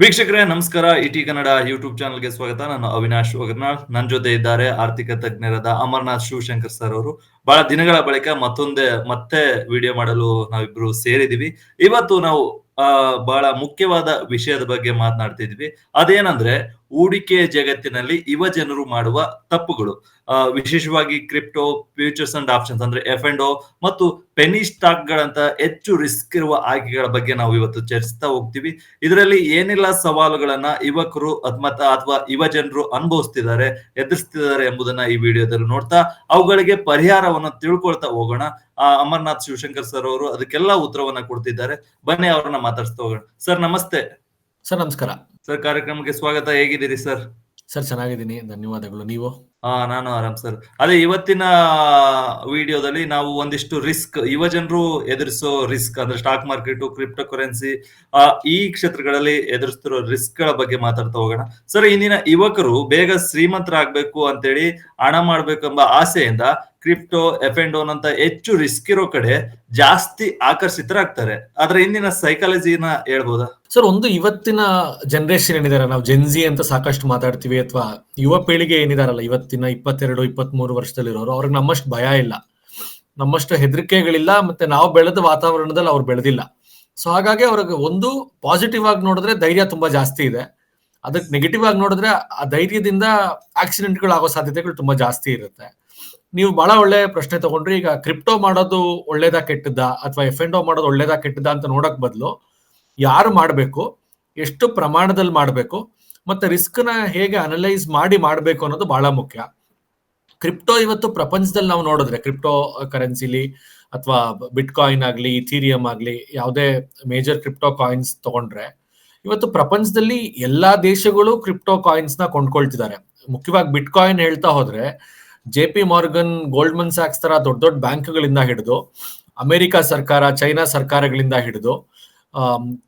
ವೀಕ್ಷಕರೇ, ನಮಸ್ಕಾರ. ಇಟಿ ಕನ್ನಡ ಯೂಟ್ಯೂಬ್ ಚಾನಲ್ಗೆ ಸ್ವಾಗತ. ನಾನು ಅವಿನಾಶ್ ಒಗರ್ನಾಳ್. ನನ್ನ ಜೊತೆ ಇದ್ದಾರೆ ಆರ್ಥಿಕ ತಜ್ಞರಾದ ಅಮರ್ನಾಥ್ ಶಿವಶಂಕರ್ ಸರ್ ಅವರು. ಬಹಳ ದಿನಗಳ ಬಳಿಕ ಮತ್ತೊಂದೇ, ಮತ್ತೆ ವಿಡಿಯೋ ಮಾಡಲು ನಾವಿಬ್ರು ಸೇರಿದೀವಿ. ಇವತ್ತು ನಾವು ಬಹಳ ಮುಖ್ಯವಾದ ವಿಷಯದ ಬಗ್ಗೆ ಮಾತನಾಡ್ತಿದ್ವಿ. ಅದೇನಂದ್ರೆ ಹೂಡಿಕೆ ಜಗತ್ತಿನಲ್ಲಿ ಯುವ ಜನರು ಮಾಡುವ ತಪ್ಪುಗಳು. ವಿಶೇಷವಾಗಿ ಕ್ರಿಪ್ಟೋ, ಫ್ಯೂಚರ್ಸ್ ಅಂಡ್ ಆಪ್ಷನ್ಸ್ ಅಂದ್ರೆ ಎಫ್ ಅಂಡ್ ಮತ್ತು ಪೆನಿ ಸ್ಟಾಕ್ ಗಳಂತ ಹೆಚ್ಚು ರಿಸ್ಕ್ ಇರುವ ಆಯ್ಕೆಗಳ ಬಗ್ಗೆ ನಾವು ಇವತ್ತು ಚರ್ಚಿಸ್ತಾ ಹೋಗ್ತೀವಿ. ಇದರಲ್ಲಿ ಏನೆಲ್ಲ ಸವಾಲುಗಳನ್ನ ಯುವಕರು ಅಥವಾ ಯುವ ಜನರು ಅನುಭವಿಸ್ತಿದ್ದಾರೆ, ಎದುರಿಸ್ತಿದ್ದಾರೆ ಎಂಬುದನ್ನ ಈ ವಿಡಿಯೋದಲ್ಲಿ ನೋಡ್ತಾ ಅವುಗಳಿಗೆ ಪರಿಹಾರವನ್ನು ತಿಳ್ಕೊಳ್ತಾ ಹೋಗೋಣ. ಅಮರ್ನಾಥ್ ಶಿವಶಂಕರ್ ಸರ್ ಅವರು ಅದಕ್ಕೆಲ್ಲ ಉತ್ತರವನ್ನ ಕೊಡ್ತಿದ್ದಾರೆ. ಬನ್ನಿ ಅವ್ರನ್ನ ಮಾತಾಡ್ಸ್ತಾ ಹೋಗೋಣ. ಸರ್, ನಮಸ್ತೆ. ಸರ್, ನಮಸ್ಕಾರ. ಸರ್ ಕಾರ್ಯಕ್ರಮಕ್ಕೆ ಸ್ವಾಗತ. ಹೇಗಿದ್ದೀರಿ ಸರ್? ಸರ್ ಚೆನ್ನಾಗಿದ್ದೀನಿ. ಧನ್ಯವಾದಗಳು. ನೀವು? ಆ, ನಾನು ಆರಾಮ್ ಸರ್. ಅದೇ ಇವತ್ತಿನ ವಿಡಿಯೋದಲ್ಲಿ ನಾವು ಒಂದಿಷ್ಟು ರಿಸ್ಕ್ ಯುವ ಜನರು ಎದುರಿಸೋ ರಿಸ್ಕ್ ಅಂದ್ರೆ ಸ್ಟಾಕ್ ಮಾರ್ಕೆಟ್ ಕ್ರಿಪ್ಟೋ ಕರೆನ್ಸಿ ಈ ಕ್ಷೇತ್ರಗಳಲ್ಲಿ ಎದುರಿಸ್ತಿರೋ ರಿಸ್ಕ್ಗಳ ಬಗ್ಗೆ ಮಾತಾಡ್ತಾ ಹೋಗೋಣ. ಸರ್, ಇಂದಿನ ಯುವಕರು ಬೇಗ ಶ್ರೀಮಂತರಾಗ್ಬೇಕು ಅಂತೇಳಿ ಹಣ ಮಾಡ್ಬೇಕೆಂಬ ಆಸೆಯಿಂದ ಕ್ರಿಪ್ಟೋ ಎಫ್ ಅಂಡ್ ಅಂತ ಹೆಚ್ಚು ರಿಸ್ಕ್ ಇರೋ ಕಡೆ ಜಾಸ್ತಿ ಆಕರ್ಷಿತರಾಗ್ತಾರೆ. ಆದ್ರೆ ಇಂದಿನ ಸೈಕಾಲಜಿನ ಹೇಳ್ಬೋದಾ? ಸರ್, ಒಂದು ಇವತ್ತಿನ ಜನರೇಷನ್ ಏನಿದಾರೆ, ನಾವು ಜೆನ್ಜಿ ಅಂತ ಸಾಕಷ್ಟು ಮಾತಾಡ್ತೀವಿ ಅಥವಾ ಯುವ ಪೀಳಿಗೆ ಏನಿದಾರಲ್ಲ ಇವತ್ತಿನ ಇಪ್ಪತ್ತೆರಡು ವರ್ಷದಲ್ಲಿ ಇರೋರು ಅವ್ರಿಗೆ ನಮ್ಮಷ್ಟು ಭಯ ಇಲ್ಲ. ನಮ್ಮಷ್ಟು ಹೆದರಿಕೆಗಳಿಲ್ಲ, ಮತ್ತೆ ನಾವು ಬೆಳೆದ ವಾತಾವರಣದಲ್ಲಿ ಅವ್ರು ಬೆಳೆದಿಲ್ಲ. ಸೊ ಹಾಗಾಗಿ ಅವ್ರಿಗೆ ಒಂದು ಪಾಸಿಟಿವ್ ಆಗಿ ನೋಡಿದ್ರೆ ಧೈರ್ಯ ತುಂಬಾ ಜಾಸ್ತಿ ಇದೆ. ಅದಕ್ಕೆ ನೆಗೆಟಿವ್ ಆಗಿ ನೋಡಿದ್ರೆ ಆ ಧೈರ್ಯದಿಂದ ಆಕ್ಸಿಡೆಂಟ್ಗಳು ಆಗೋ ಸಾಧ್ಯತೆಗಳು ತುಂಬಾ ಜಾಸ್ತಿ ಇರುತ್ತೆ. ನೀವು ಬಹಳ ಒಳ್ಳೆ ಪ್ರಶ್ನೆ ತಗೊಂಡ್ರಿ. ಈಗ ಕ್ರಿಪ್ಟೋ ಮಾಡೋದು ಒಳ್ಳೇದಾ, ಕೆಟ್ಟದ್ದ? ಅಥವಾ ಎಫ್ ಎಂಡ್ ಮಾಡೋದು ಒಳ್ಳೇದಾ, ಕೆಟ್ಟದ್ದ ಅಂತ ನೋಡಕ್ ಬದಲು ಯಾರು ಮಾಡಬೇಕು? ಎಷ್ಟು ಪ್ರಮಾಣದಲ್ಲಿ ಮಾಡಬೇಕು? ಮತ್ತೆ ರಿಸ್ಕ್ ಹೇಗೆ ಅನಲೈಸ್ ಮಾಡಿ ಮಾಡಬೇಕು ಅನ್ನೋದು ಬಹಳ ಮುಖ್ಯ. ಕ್ರಿಪ್ಟೋ ಇವತ್ತು ಪ್ರಪಂಚದಲ್ಲಿ ನಾವು ನೋಡಿದ್ರೆ ಕ್ರಿಪ್ಟೋ ಕರೆನ್ಸಿಲಿ ಅಥವಾ ಬಿಟ್ ಕಾಯಿನ್ ಆಗಲಿ ಇಥೀರಿಯಂ ಆಗಲಿ ಯಾವುದೇ ಮೇಜರ್ ಕ್ರಿಪ್ಟೋ ಕಾಯಿನ್ಸ್ ತಗೊಂಡ್ರೆ ಇವತ್ತು ಪ್ರಪಂಚದಲ್ಲಿ ಎಲ್ಲಾ ದೇಶಗಳು ಕ್ರಿಪ್ಟೋ ಕಾಯಿನ್ಸ್ನ ಕೊಂಡ್ಕೊಳ್ತಿದ್ದಾರೆ. ಮುಖ್ಯವಾಗಿ ಬಿಟ್ ಕಾಯಿನ್ ಹೇಳ್ತಾ ಹೋದ್ರೆ ಜೆ ಪಿ ಮಾರ್ಗನ್ ಗೋಲ್ಡ್ಮನ್ ಸ್ಯಾಕ್ಸ್ ತರ ದೊಡ್ಡ ದೊಡ್ಡ ಬ್ಯಾಂಕ್ಗಳಿಂದ ಹಿಡಿದು, ಅಮೆರಿಕ ಸರ್ಕಾರ, ಚೈನಾ ಸರ್ಕಾರಗಳಿಂದ ಹಿಡಿದು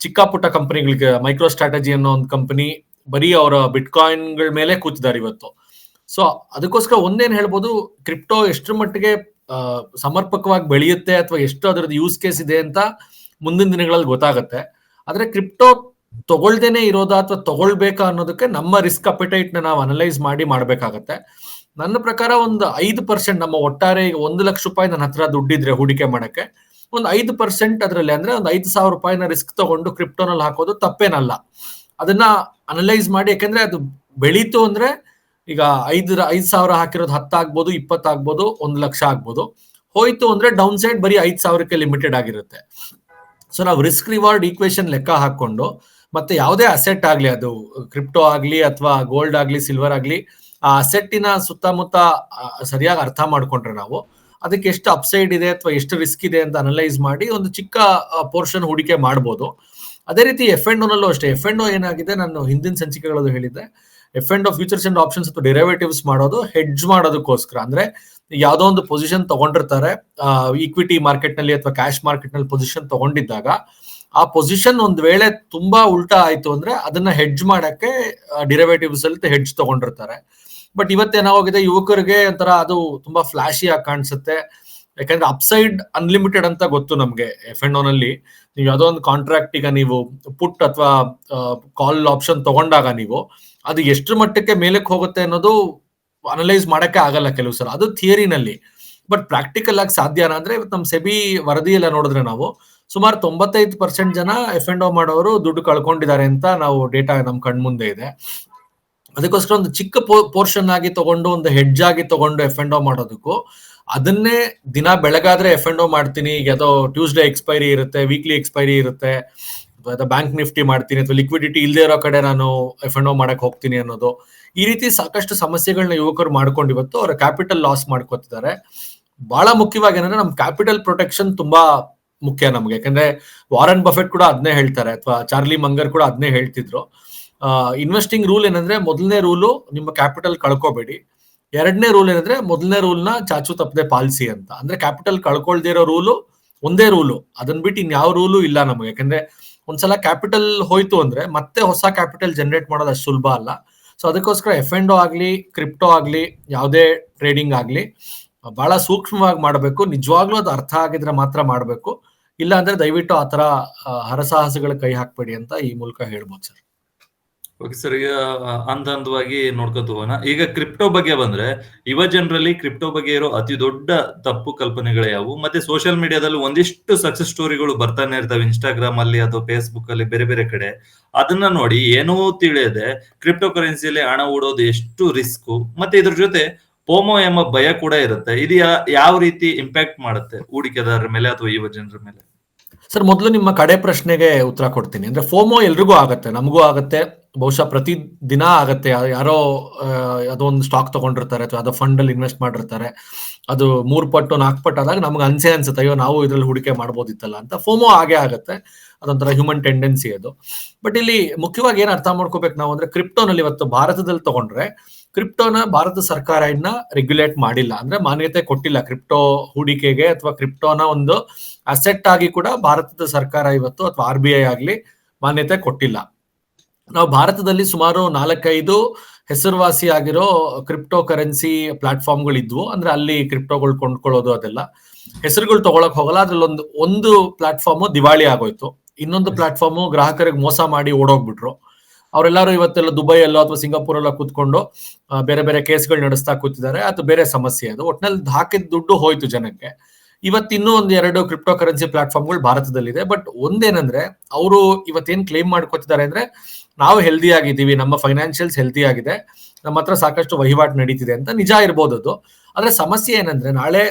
ಚಿಕ್ಕ ಪುಟ್ಟ ಕಂಪನಿಗಳಿಗೆ ಮೈಕ್ರೋ ಸ್ಟ್ರಾಟಜಿ ಅನ್ನೋ ಒಂದು ಕಂಪನಿ ಬರೀ ಅವರ ಬಿಟ್ಕಾಯಿನ್ಗಳ ಮೇಲೆ ಕೂತಿದ್ದಾರೆ ಇವತ್ತು. ಸೊ ಅದಕ್ಕೋಸ್ಕರ ಒಂದೇನ್ ಹೇಳ್ಬೋದು, ಕ್ರಿಪ್ಟೋ ಎಷ್ಟರ ಮಟ್ಟಿಗೆ ಸಮರ್ಪಕವಾಗಿ ಬೆಳೆಯುತ್ತೆ ಅಥವಾ ಎಷ್ಟು ಅದರದ್ದು ಯೂಸ್ ಕೇಸ್ ಇದೆ ಅಂತ ಮುಂದಿನ ದಿನಗಳಲ್ಲಿ ಗೊತ್ತಾಗುತ್ತೆ. ಆದ್ರೆ ಕ್ರಿಪ್ಟೋ ತಗೊಳ್ದೇನೆ ಇರೋದಾ ಅಥವಾ ತಗೊಳ್ಬೇಕಾ ಅನ್ನೋದಕ್ಕೆ ನಮ್ಮ ರಿಸ್ಕ್ ಅಪಿಟೈಟ್ ನಾವು ಅನಲೈಸ್ ಮಾಡಿ ಮಾಡ್ಬೇಕಾಗತ್ತೆ. ನನ್ನ ಪ್ರಕಾರ ಒಂದು ಐದು ಪರ್ಸೆಂಟ್ ನಮ್ಮ ಒಟ್ಟಾರೆ ಈಗ ಒಂದು ಲಕ್ಷ ರೂಪಾಯಿ ನನ್ನ ಹತ್ರ ದುಡ್ಡಿದ್ರೆ ಹೂಡಿಕೆ ಮಾಡಕ್ಕೆ, ಒಂದು ಐದು ಪರ್ಸೆಂಟ್ ಅದರಲ್ಲಿ ಅಂದ್ರೆ ಒಂದು ಐದು ಸಾವಿರ ರೂಪಾಯಿನ ರಿಸ್ಕ್ ತಗೊಂಡು ಕ್ರಿಪ್ಟೋನಲ್ಲಿ ಹಾಕೋದು ತಪ್ಪೇನಲ್ಲ. ಅದನ್ನ ಅನಲೈಸ್ ಮಾಡಿ, ಯಾಕಂದ್ರೆ ಅದು ಬೆಳೀತು ಅಂದ್ರೆ ಈಗ ಐದು ಐದು ಸಾವಿರ ಹಾಕಿರೋದು ಹತ್ತಾಗ್ಬೋದು ಇಪ್ಪತ್ತಾಗ್ಬೋದು ಒಂದು ಲಕ್ಷ ಆಗ್ಬೋದು. ಹೋಯ್ತು ಅಂದ್ರೆ ಡೌನ್ ಸೈಡ್ ಬರೀ ಐದು ಸಾವಿರಕ್ಕೆ ಲಿಮಿಟೆಡ್ ಆಗಿರುತ್ತೆ. ಸೊ ನಾವು ರಿಸ್ಕ್ ರಿವಾರ್ಡ್ ಈಕ್ವೇಶನ್ ಲೆಕ್ಕ ಹಾಕೊಂಡು ಮತ್ತೆ ಯಾವುದೇ ಅಸೆಟ್ ಆಗ್ಲಿ, ಅದು ಕ್ರಿಪ್ಟೋ ಆಗ್ಲಿ ಅಥವಾ ಗೋಲ್ಡ್ ಆಗ್ಲಿ ಸಿಲ್ವರ್ ಆಗ್ಲಿ, ಆ ಅಸೆಟ್ಟಿನ ಸುತ್ತಮುತ್ತ ಸರಿಯಾಗಿ ಅರ್ಥ ಮಾಡ್ಕೊಂಡ್ರೆ ನಾವು ಅದಕ್ಕೆ ಎಷ್ಟು ಅಪ್ಸೈಡ್ ಇದೆ ಅಥವಾ ಎಷ್ಟು ರಿಸ್ಕ್ ಇದೆ ಅಂತ ಅನಲೈಸ್ ಮಾಡಿ ಒಂದು ಚಿಕ್ಕ ಪೋರ್ಷನ್ ಹೂಡಿಕೆ ಮಾಡ್ಬೋದು. ಅದೇ ರೀತಿ ಎಫ್ ಎಂಡ್ ಓನಲ್ಲೂ ಅಷ್ಟೇ. ಎಫ್ ಎಂಡ್ ಏನಾಗಿದೆ? ನಾನು ಹಿಂದಿನ ಸಂಚಿಕೆಗಳಲ್ಲೂ ಹೇಳಿದ್ದೆ. F and futures and options ಅಥವಾ ಡೆರಿವೇಟಿವ್ಸ್ ಮಾಡೋದು ಹೆಡ್ಜ್ ಮಾಡೋದಕ್ಕೋಸ್ಕರ. ಅಂದ್ರೆ ಯಾವುದೋ ಒಂದು ಪೊಸಿಷನ್ ತಗೊಂಡಿರ್ತಾರೆ ಈಕ್ವಿಟಿ ಮಾರ್ಕೆಟ್ನಲ್ಲಿ ಅಥವಾ ಕ್ಯಾಶ್ ಮಾರ್ಕೆಟ್ನಲ್ಲಿ ಪೊಸಿಷನ್ ತಗೊಂಡಿದ್ದಾಗ, ಆ ಪೊಸಿಷನ್ ಒಂದ್ ವೇಳೆ ತುಂಬಾ ಉಲ್ಟಾ ಆಯ್ತು ಅಂದ್ರೆ ಅದನ್ನ ಹೆಡ್ಜ್ ಮಾಡಕ್ಕೆ ಡಿರವೇಟಿವ್ಸ್ ಅಲ್ಲಿ ಹೆಡ್ಜ್ ತಗೊಂಡಿರ್ತಾರೆ. ಬಟ್ ಇವತ್ತೇನಾಗೋಗಿದೆ ಯುವಕರಿಗೆ ಒಂಥರ ಅದು ತುಂಬಾ ಫ್ಲಾಶಿ ಆಗಿ ಕಾಣಿಸುತ್ತೆ. ಯಾಕಂದ್ರೆ ಅಪ್ಸೈಡ್ ಅನ್ಲಿಮಿಟೆಡ್ ಅಂತ ಗೊತ್ತು ನಮ್ಗೆ ಎಫ್ ಎಂಡ್ ಓನಲ್ಲಿ ನೀವು ಯಾವುದೋ ಒಂದು ಕಾಂಟ್ರಾಕ್ಟ್ ಈಗ ನೀವು ಪುಟ್ ಅಥವಾ ಕಾಲ್ ಆಪ್ಷನ್ ತಗೊಂಡಾಗ ನೀವು, ಅದು ಎಷ್ಟು ಮಟ್ಟಕ್ಕೆ ಮೇಲಕ್ಕೆ ಹೋಗುತ್ತೆ ಅನ್ನೋದು ಅನಲೈಸ್ ಮಾಡಕ್ಕೆ ಆಗಲ್ಲ ಕೆಲವು ಸಲ. ಅದು ಥಿಯರಿನಲ್ಲಿ ಬಟ್ ಪ್ರಾಕ್ಟಿಕಲ್ ಆಗಿ ಸಾಧ್ಯನಾ ಅಂದ್ರೆ ಇವತ್ತು ನಮ್ಮ ಸೆಬಿ ವರದಿ ಎಲ್ಲ ನೋಡಿದ್ರೆ ನಾವು, ಸುಮಾರು ತೊಂಬತ್ತೈದು ಪರ್ಸೆಂಟ್ ಜನ ಎಫ್ ಎಂಡ್ ಮಾಡೋರು ದುಡ್ಡು ಕಳ್ಕೊಂಡಿದ್ದಾರೆ ಅಂತ ನಾವು ಡೇಟಾ ನಮ್ ಕಣ್ಮುಂದೆ ಇದೆ. ಅದಕ್ಕೋಸ್ಕರ ಒಂದು ಚಿಕ್ಕ ಪೋರ್ಷನ್ ಆಗಿ ತಗೊಂಡು, ಒಂದು ಹೆಡ್ಜ್ ಆಗಿ ತಗೊಂಡು ಎಫ್ ಎಂಡ್ ಮಾಡೋದಕ್ಕೂ, ಅದನ್ನೇ ದಿನ ಬೆಳಗಾದ್ರೆ ಎಫ್ ಎಂಡ್ ಮಾಡ್ತೀನಿ, ಈಗ ಯಾವುದೋ ಟ್ಯೂಸ್ಡೇ ಎಕ್ಸ್ಪೈರಿ ಇರುತ್ತೆ ವೀಕ್ಲಿ ಎಕ್ಸ್ಪೈರಿ ಇರುತ್ತೆ, ಅಥವಾ ಬ್ಯಾಂಕ್ ನಿಫ್ಟಿ ಮಾಡ್ತೀನಿ, ಅಥವಾ ಲಿಕ್ವಿಡಿಟಿ ಇಲ್ಲದೆ ಇರೋ ಕಡೆ ನಾನು ಎಫ್ ಎಂಡ್ ಮಾಡಕ್ ಹೋಗ್ತೀನಿ ಅನ್ನೋದು, ಈ ರೀತಿ ಸಾಕಷ್ಟು ಸಮಸ್ಯೆಗಳನ್ನ ಯುವಕರು ಮಾಡ್ಕೊಂಡು ಇವತ್ತು ಅವರ ಕ್ಯಾಪಿಟಲ್ ಲಾಸ್ ಮಾಡ್ಕೋತಿದ್ದಾರೆ. ಬಹಳ ಮುಖ್ಯವಾಗಿ ಏನಂದ್ರೆ ನಮ್ ಕ್ಯಾಪಿಟಲ್ ಪ್ರೊಟೆಕ್ಷನ್ ತುಂಬಾ ಮುಖ್ಯ ನಮ್ಗೆ. ಯಾಕಂದ್ರೆ ವಾರನ್ ಬಫೆಟ್ ಕೂಡ ಅದನ್ನೇ ಹೇಳ್ತಾರೆ, ಅಥವಾ ಚಾರ್ಲಿ ಮಂಗರ್ ಕೂಡ ಅದನ್ನೇ ಹೇಳ್ತಿದ್ರು. ಇನ್ವೆಸ್ಟಿಂಗ್ ರೂಲ್ ಏನಂದ್ರೆ ಮೊದಲನೇ ರೂಲು ನಿಮ್ಮ ಕ್ಯಾಪಿಟಲ್ ಕಳ್ಕೋಬೇಡಿ. ಎರಡನೇ ರೂಲ್ ಏನಂದ್ರೆ ಮೊದಲನೇ ರೂಲ್ನ ಚಾಚು ತಪ್ಪದೆ ಪಾಲಿಸಿ ಅಂತ. ಅಂದ್ರೆ ಕ್ಯಾಪಿಟಲ್ ಕಳ್ಕೊಳ್ದಿರೋ ರೂಲು ಒಂದೇ ರೂಲು ಅದನ್ನ ಬಿಟ್ಟು ಇನ್ಯಾವ ರೂಲು ಇಲ್ಲ ನಮಗೆ. ಯಾಕಂದ್ರೆ ಒಂದ್ಸಲ ಕ್ಯಾಪಿಟಲ್ ಹೋಯ್ತು ಅಂದ್ರೆ ಮತ್ತೆ ಹೊಸ ಕ್ಯಾಪಿಟಲ್ ಜನರೇಟ್ ಮಾಡೋದು ಅಷ್ಟು ಸುಲಭ ಅಲ್ಲ. ಸೊ ಅದಕ್ಕೋಸ್ಕರ ಎಫ್ ಎಂಡ್ ಆಗ್ಲಿ ಕ್ರಿಪ್ಟೋ ಆಗ್ಲಿ, ಯಾವುದೇ ಟ್ರೇಡಿಂಗ್ ಆಗ್ಲಿ, ಬಹಳ ಸೂಕ್ಷ್ಮವಾಗಿ ಮಾಡಬೇಕು. ನಿಜವಾಗ್ಲೂ ಅದು ಅರ್ಥ ಆಗಿದ್ರೆ ಮಾತ್ರ ಮಾಡಬೇಕು. ಇಲ್ಲ ಅಂದ್ರೆ ದಯವಿಟ್ಟು ಆತರ ಹರಸಾಹಸಗಳ ಕೈ ಹಾಕ್ಬೇಡಿ ಅಂತ ಈ ಮೂಲಕ ಹೇಳ್ಬೋದು ಸರ್. ಓಕೆ ಸರ್ ಈಗ ಹಂತ ಹಂತವಾಗಿ ನೋಡ್ಕೊತ ಹೋಗೋಣ. ಈಗ ಕ್ರಿಪ್ಟೋ ಬಗ್ಗೆ ಬಂದ್ರೆ, ಯುವ ಜನರಲ್ಲಿ ಕ್ರಿಪ್ಟೋ ಬಗ್ಗೆ ಇರೋ ಅತಿ ದೊಡ್ಡ ತಪ್ಪು ಕಲ್ಪನೆಗಳು ಯಾವುವು? ಮತ್ತೆ ಸೋಷಿಯಲ್ ಮೀಡಿಯಾದಲ್ಲಿ ಒಂದಿಷ್ಟು ಸಕ್ಸಸ್ ಸ್ಟೋರಿಗಳು ಬರ್ತಾನೆ ಇರ್ತವೆ. ಇನ್ಸ್ಟಾಗ್ರಾಮ್ ಅಲ್ಲಿ ಅಥವಾ ಫೇಸ್ಬುಕ್ ಅಲ್ಲಿ ಬೇರೆ ಬೇರೆ ಕಡೆ. ಅದನ್ನ ನೋಡಿ ಏನೂ ತಿಳಿಯದೆ ಕ್ರಿಪ್ಟೋ ಕರೆನ್ಸಿಯಲ್ಲಿ ಹಣ ಹೂಡೋದು ಎಷ್ಟು ರಿಸ್ಕ್ ಮತ್ತೆ ಇದ್ರ ಜೊತೆ ಪೋಮೋ ಎಂಬ ಭಯ ಕೂಡ ಇರುತ್ತೆ. ಇದು ಯಾವ ರೀತಿ ಇಂಪ್ಯಾಕ್ಟ್ ಮಾಡುತ್ತೆ ಹೂಡಿಕೆದಾರರ ಮೇಲೆ ಅಥವಾ ಯುವ ಜನರ ಮೇಲೆ? ಸರ್, ಮೊದಲು ನಿಮ್ಮ ಕಡೆ ಪ್ರಶ್ನೆಗೆ ಉತ್ತರ ಕೊಡ್ತೀನಿ. ಅಂದ್ರೆ, ಫೋಮೋ ಎಲ್ರಿಗೂ ಆಗತ್ತೆ, ನಮಗೂ ಆಗತ್ತೆ. ಬಹುಶಃ ಪ್ರತಿ ದಿನ ಆಗತ್ತೆ. ಯಾರೋ ಅದೊಂದು ಒಂದು ಸ್ಟಾಕ್ ತಗೊಂಡಿರ್ತಾರೆ ಅಥವಾ ಯಾವುದೋ ಫಂಡ್ ಅಲ್ಲಿ ಇನ್ವೆಸ್ಟ್ ಮಾಡಿರ್ತಾರೆ. ಅದು ಮೂರ್ ಪಟ್ಟು, ನಾಲ್ಕು ಪಟ್ಟು ಆದಾಗ ನಮ್ಗೆ ಅನ್ಸೆ ಅನ್ಸುತ್ತೆ, ಅಯ್ಯೋ, ನಾವು ಇದ್ರಲ್ಲಿ ಹೂಡಿಕೆ ಮಾಡ್ಬೋದಿತ್ತಲ್ಲ ಅಂತ. ಫೋಮೋ ಹಾಗೆ ಆಗುತ್ತೆ. ಅದೊಂಥರ ಹ್ಯೂಮನ್ ಟೆಂಡೆನ್ಸಿ ಅದು. ಬಟ್ ಇಲ್ಲಿ ಮುಖ್ಯವಾಗಿ ಏನ್ ಅರ್ಥ ಮಾಡ್ಕೋಬೇಕು ನಾವು ಅಂದ್ರೆ ಕ್ರಿಪ್ಟೋನಲ್ಲಿ ಇವತ್ತು ಭಾರತದಲ್ಲಿ ತಗೊಂಡ್ರೆ ಕ್ರಿಪ್ಟೋನ ಭಾರತ ಸರ್ಕಾರ ಇನ್ನ ರೆಗ್ಯುಲೇಟ್ ಮಾಡಿಲ್ಲ. ಅಂದ್ರೆ ಮಾನ್ಯತೆ ಕೊಟ್ಟಿಲ್ಲ. ಕ್ರಿಪ್ಟೋ ಹೂಡಿಕೆಗೆ ಅಥವಾ ಕ್ರಿಪ್ಟೋನ ಒಂದು ಅಸೆಟ್ ಆಗಿ ಕೂಡ ಭಾರತದ ಸರ್ಕಾರ ಇವತ್ತು ಅಥವಾ ಆರ್ ಬಿ ಐ ಆಗ್ಲಿ ಮಾನ್ಯತೆ ಕೊಟ್ಟಿಲ್ಲ. ನಾವು ಭಾರತದಲ್ಲಿ ಸುಮಾರು ನಾಲ್ಕೈದು ಹೆಸರುವಾಸಿ ಆಗಿರೋ ಕ್ರಿಪ್ಟೋ ಕರೆನ್ಸಿ ಪ್ಲಾಟ್ಫಾರ್ಮ್ಗಳು ಇದ್ವು ಅಂದ್ರೆ ಅಲ್ಲಿ ಕ್ರಿಪ್ಟೋಗಳು ಕೊಂಡ್ಕೊಳ್ಳೋದು ಅದೆಲ್ಲ. ಹೆಸರುಗಳು ತಗೊಳಕ್ ಹೋಗಲ್ಲ. ಅದ್ರಲ್ಲಿ ಒಂದು ಒಂದು ಪ್ಲಾಟ್ಫಾರ್ಮ್ ದಿವಾಳಿ ಆಗೋಯ್ತು. ಇನ್ನೊಂದು ಪ್ಲಾಟ್ಫಾರ್ಮು ಗ್ರಾಹಕರಿಗೆ ಮೋಸ ಮಾಡಿ ಓಡೋಗ್ಬಿಟ್ರು. ಅವರೆಲ್ಲರೂ ಇವತ್ತೆಲ್ಲ ದುಬೈಯಲ್ಲೋ ಅಥವಾ ಸಿಂಗಾಪುರಲ್ಲೋ ಕೂತ್ಕೊಂಡು ಬೇರೆ ಬೇರೆ ಕೇಸ್ಗಳು ನಡೆಸ್ತಾ ಕೂತಿದ್ದಾರೆ. ಅದು ಬೇರೆ ಸಮಸ್ಯೆ ಅದು. ಒಟ್ನಲ್ಲಿ ಹಾಕಿದ ದುಡ್ಡು ಹೋಯ್ತು ಜನಕ್ಕೆ. ಇವತ್ತಿನ್ನೂ ಒಂದು ಎರಡು ಕ್ರಿಪ್ಟೋ ಕರೆನ್ಸಿ ಪ್ಲಾಟ್ಫಾರ್ಮ್ಗಳು ಭಾರತದಲ್ಲಿದೆ. ಬಟ್ ಒಂದೇನಂದ್ರೆ, ಅವರು ಇವತ್ತೇನ್ ಕ್ಲೇಮ್ ಮಾಡ್ಕೋತಿದ್ದಾರೆ ಅಂದ್ರೆ ನಾವು ಹೆಲ್ದಿ ಆಗಿದ್ದೀವಿ, ನಮ್ಮ ಫೈನಾನ್ಷಿಯಲ್ಸ್ ಹೆಲ್ದಿ ಆಗಿದೆ, ನಮ್ಮ ಹತ್ರ ಸಾಕಷ್ಟು ವಹಿವಾಟು ನಡೀತಿದೆ ಅಂತ ನಿಜ ಇರ್ಬೋದು ಅದು. ಆದ್ರೆ ಸಮಸ್ಯೆ ಏನಂದ್ರೆ ನಾಳೆ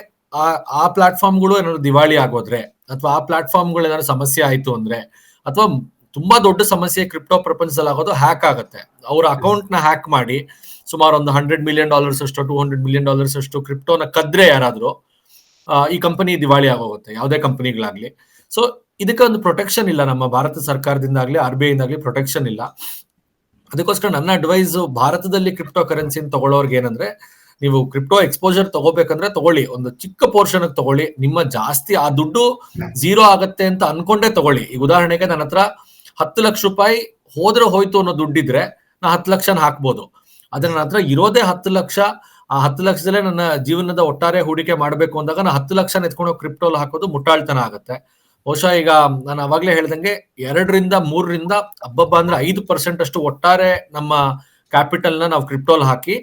ಆ ಆ ಪ್ಲಾಟ್ಫಾರ್ಮ್ಗಳು ಏನಾದ್ರು ದಿವಾಳಿ ಆಗೋದ್ರೆ ಅಥವಾ ಆ ಪ್ಲಾಟ್ಫಾರ್ಮ್ಗಳು ಏನಾದ್ರು ಸಮಸ್ಯೆ ಆಯ್ತು ಅಂದ್ರೆ ಅಥವಾ ತುಂಬಾ ದೊಡ್ಡ ಸಮಸ್ಯೆ ಕ್ರಿಪ್ಟೋ ಪ್ರಪಂಚದಲ್ಲಿ ಆಗೋದು ಹ್ಯಾಕ್ ಆಗುತ್ತೆ. ಅವ್ರ ಅಕೌಂಟ್ನ ಹ್ಯಾಕ್ ಮಾಡಿ ಸುಮಾರು ಒಂದು ಹಂಡ್ರೆಡ್ ಮಿಲಿಯನ್ ಡಾಲರ್ಸ್ ಅಷ್ಟು ಟೂ ಹಂಡ್ರೆಡ್ ಮಿಲಿಯನ್ ಡಾಲರ್ಸ್ ಅಷ್ಟು ಕ್ರಿಪ್ಟೋನ ಕದ್ರೆ ಯಾರಾದರೂ ಈ ಕಂಪನಿ ದಿವಾಳಿ ಆಗೋಗುತ್ತೆ, ಯಾವುದೇ ಕಂಪನಿಗಳಾಗ್ಲಿ ಸೊ ಇದಕ್ಕೆ ಒಂದು ಪ್ರೊಟೆಕ್ಷನ್ ಇಲ್ಲ ನಮ್ಮ ಭಾರತ ಸರ್ಕಾರದಿಂದಾಗ್ಲಿ, ಆರ್ ಬಿ ಐ ಇಂದಾಗ್ಲಿ ಪ್ರೊಟೆಕ್ಷನ್ ಇಲ್ಲ. ಅದಕ್ಕೋಸ್ಕರ ನನ್ನ ಅಡ್ವೈಸ್ ಭಾರತದಲ್ಲಿ ಕ್ರಿಪ್ಟೋ ಕರೆನ್ಸಿ ತಗೊಳ್ಳೋರ್ಗೆ ಏನಂದ್ರೆ, ನೀವು ಕ್ರಿಪ್ಟೋ ಎಕ್ಸ್ಪೋಜರ್ ತಗೋಬೇಕಂದ್ರೆ ತಗೊಳ್ಳಿ. ಒಂದು ಚಿಕ್ಕ ಪೋರ್ಷನ್ ತಗೊಳ್ಳಿ. ನಿಮ್ಮ ಜಾಸ್ತಿ ಆ ದುಡ್ಡು ಝೀರೋ ಆಗತ್ತೆ ಅಂತ ಅನ್ಕೊಂಡೇ ತಗೊಳ್ಳಿ. ಈಗ ಉದಾಹರಣೆಗೆ ನನ್ನ ಹತ್ರ ಹತ್ತು ಲಕ್ಷ ರೂಪಾಯಿ ಹೋದ್ರೆ ಹೋಯ್ತು ಅನ್ನೋ ದುಡ್ಡಿದ್ರೆ ನಾ ಹತ್ತು ಲಕ್ಷನ ಹಾಕ್ಬೋದು. ಆದ್ರೆ ನನ್ನ ಹತ್ರ ಇರೋದೇ ಹತ್ತು ಲಕ್ಷ, ಆ ಹತ್ತು ಲಕ್ಷದಲ್ಲೇ ನನ್ನ ಜೀವನದ ಒಟ್ಟಾರೆ ಹೂಡಿಕೆ ಮಾಡಬೇಕು ಅಂದಾಗ ನಾ ಹತ್ತು ಲಕ್ಷ ಎತ್ಕೊಂಡು ಕ್ರಿಪ್ಟೋಲ್ ಹಾಕೋದು ಮುಟ್ಟಾಳ್ತನ ಆಗುತ್ತೆ. ಬಹುಶಃ ಈಗ ನಾನು ಅವಾಗ್ಲೇ ಹೇಳ್ದಂಗೆ ಎರಡರಿಂದ ಮೂರರಿಂದ ಹಬ್ಬಬ್ಬ ಅಂದ್ರೆ ಐದು ಪರ್ಸೆಂಟ್ ಅಷ್ಟು ಒಟ್ಟಾರೆ ನಮ್ಮ ಕ್ಯಾಪಿಟಲ್ನ ನಾವು ಕ್ರಿಪ್ಟೋಲ್ ಹಾಕಿ,